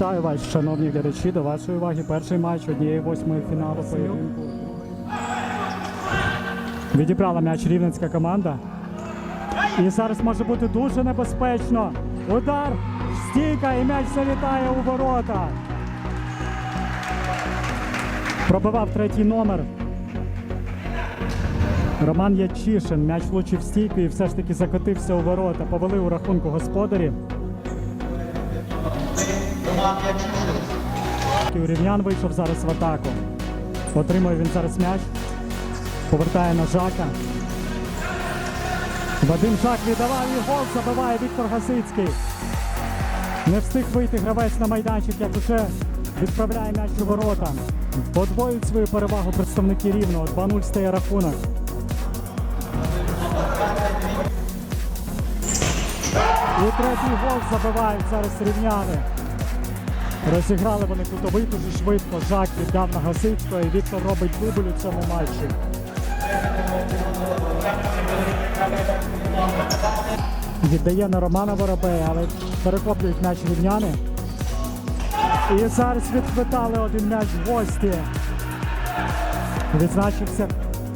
Вітаю вас, шановні глядачі. До вашої уваги перший матч однієї восьмої фіналу поєдинку. Відібрала м'яч рівненська команда. І зараз може бути дуже небезпечно. Удар, стійка і м'яч залітає у ворота. Пробивав третій номер. Роман Ячишин. М'яч влучив стійку і все ж таки закотився у ворота. Повели у рахунку господарі. Рівнян вийшов зараз в атаку. Отримує він зараз м'яч. Повертає на Жака. Вадим Жак віддавав і гол забиває Віктор Гасицький. Не встиг вийти гравець на майданчик, як уже відправляє м'яч у ворота. Подвоюють свою перевагу представники рівного. 2-0 стає рахунок. І третій гол забивають зараз рівняни. Розіграли вони кутовий дуже швидко. Жак віддав на Гасицького і Віктор робить дубль у цьому матчі. Віддає на Романа Воробея, але перехоплюють м'яч рівняни. І зараз відхвитали один м'яч в гості. Відзначився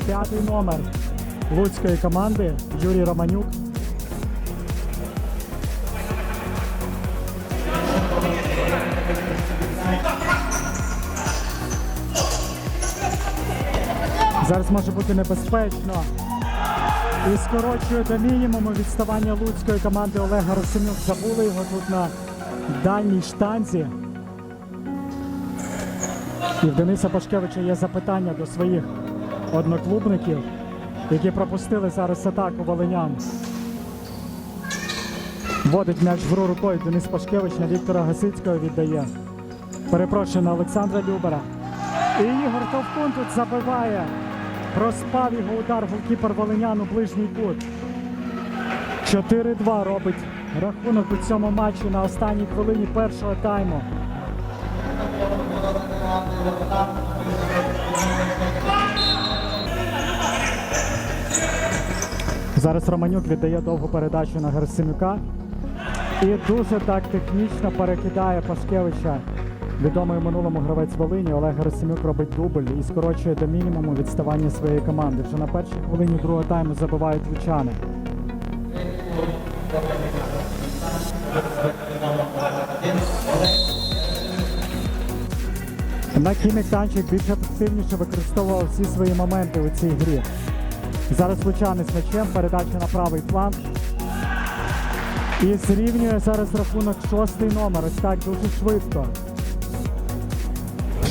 п'ятий номер луцької команди Юрій Романюк. Зараз може бути небезпечно. І скорочує до мінімуму відставання луцької команди Олега Росинюк. Забули його тут на дальній штанзі. І в Дениса Пашкевича є запитання до своїх одноклубників, які пропустили зараз атаку волинян. Вводить м'яч в рукою Денис Пашкевич на Віктора Гасицького віддає. Перепрошую на Олександра Любера. І Ігор Товкун тут забиває. Проспав його удар голкіпер Волинян у ближній кут. 4-2 робить рахунок у цьому матчі на останній хвилині першого тайму. Зараз Романюк віддає довгу передачу на Герсимюка. І дуже так технічно перекидає Пашкевича. Відомий минулому гравець Волині Олег Герасимюк робить дубль і скорочує до мінімуму відставання своєї команди. Вже на першій хвилині другого тайму забивають лучани. На Кімік Танчик більш ефективніше використовував всі свої моменти у цій грі. Зараз лучани з м'ячем, передача на правий фланг. І зрівнює зараз рахунок шостий номер. Ось так дуже швидко.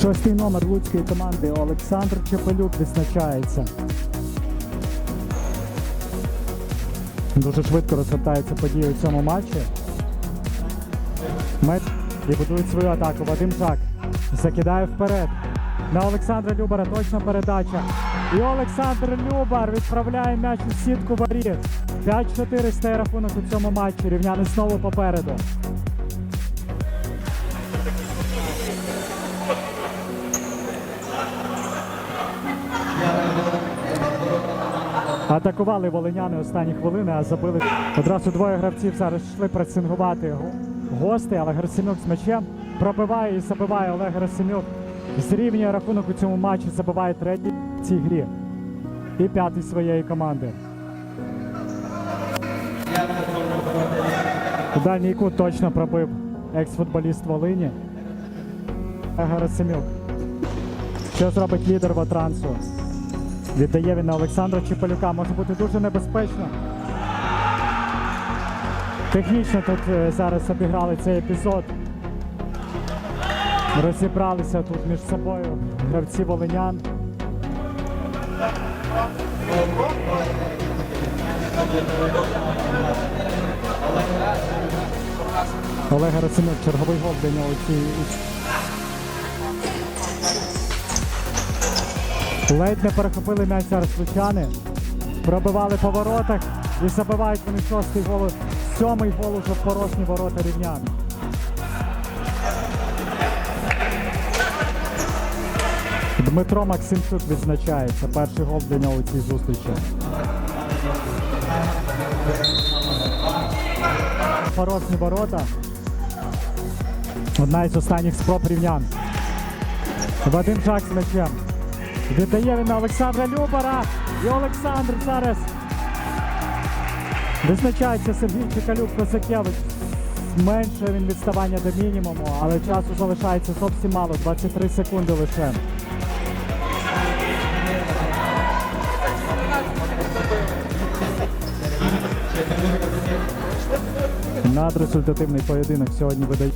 Шостий номер луцької команди Олександр Чепелюк відзначається. Дуже швидко розгортаються події у цьому матчі. Мет і будують свою атаку. Вадим Жак закидає вперед. На Олександра Любара точна передача. І Олександр Любар відправляє м'яч у сітку воріт. 5-4 стає рахунок у цьому матчі. Рівняни знову попереду. Атакували волиняни останні хвилини, а забили одразу двоє гравців. Зараз йшли пресингувати го- гости, але Герасимюк з м'ячем пробиває і забиває Олег Герасимюк. Зрівнює рахунок у цьому матчі, забиває третій в цій грі. І п'ятий своєї команди. У дальній кут точно пробив екс-футболіст Волині. Герасимюк. Що зробить лідер Ватрансу? Віддає він на Олександра Чепелюка. Може бути дуже небезпечно. Технічно тут е, зараз обіграли цей епізод. Розібралися тут між собою гравці волинян. Олег Рацинюк, черговий гол для нього Ледь не перехопили м'яч зараз. Пробивали по воротах і забивають вони шостий гол. Сьомий гол уже в порожні ворота рівнян. Дмитро Максимчук відзначається. Перший гол для нього у цій зустрічі. Порожні ворота. Одна із останніх спроб рівнян. Вадим Жак з м'ячем. Віддає він Олександра Любара. І Олександр зараз визначається Сергій Чекалюк Косакевич. Менше він відставання до мінімуму, але часу залишається зовсім мало, 23 секунди лише. Надрезультативний поєдинок сьогодні видає.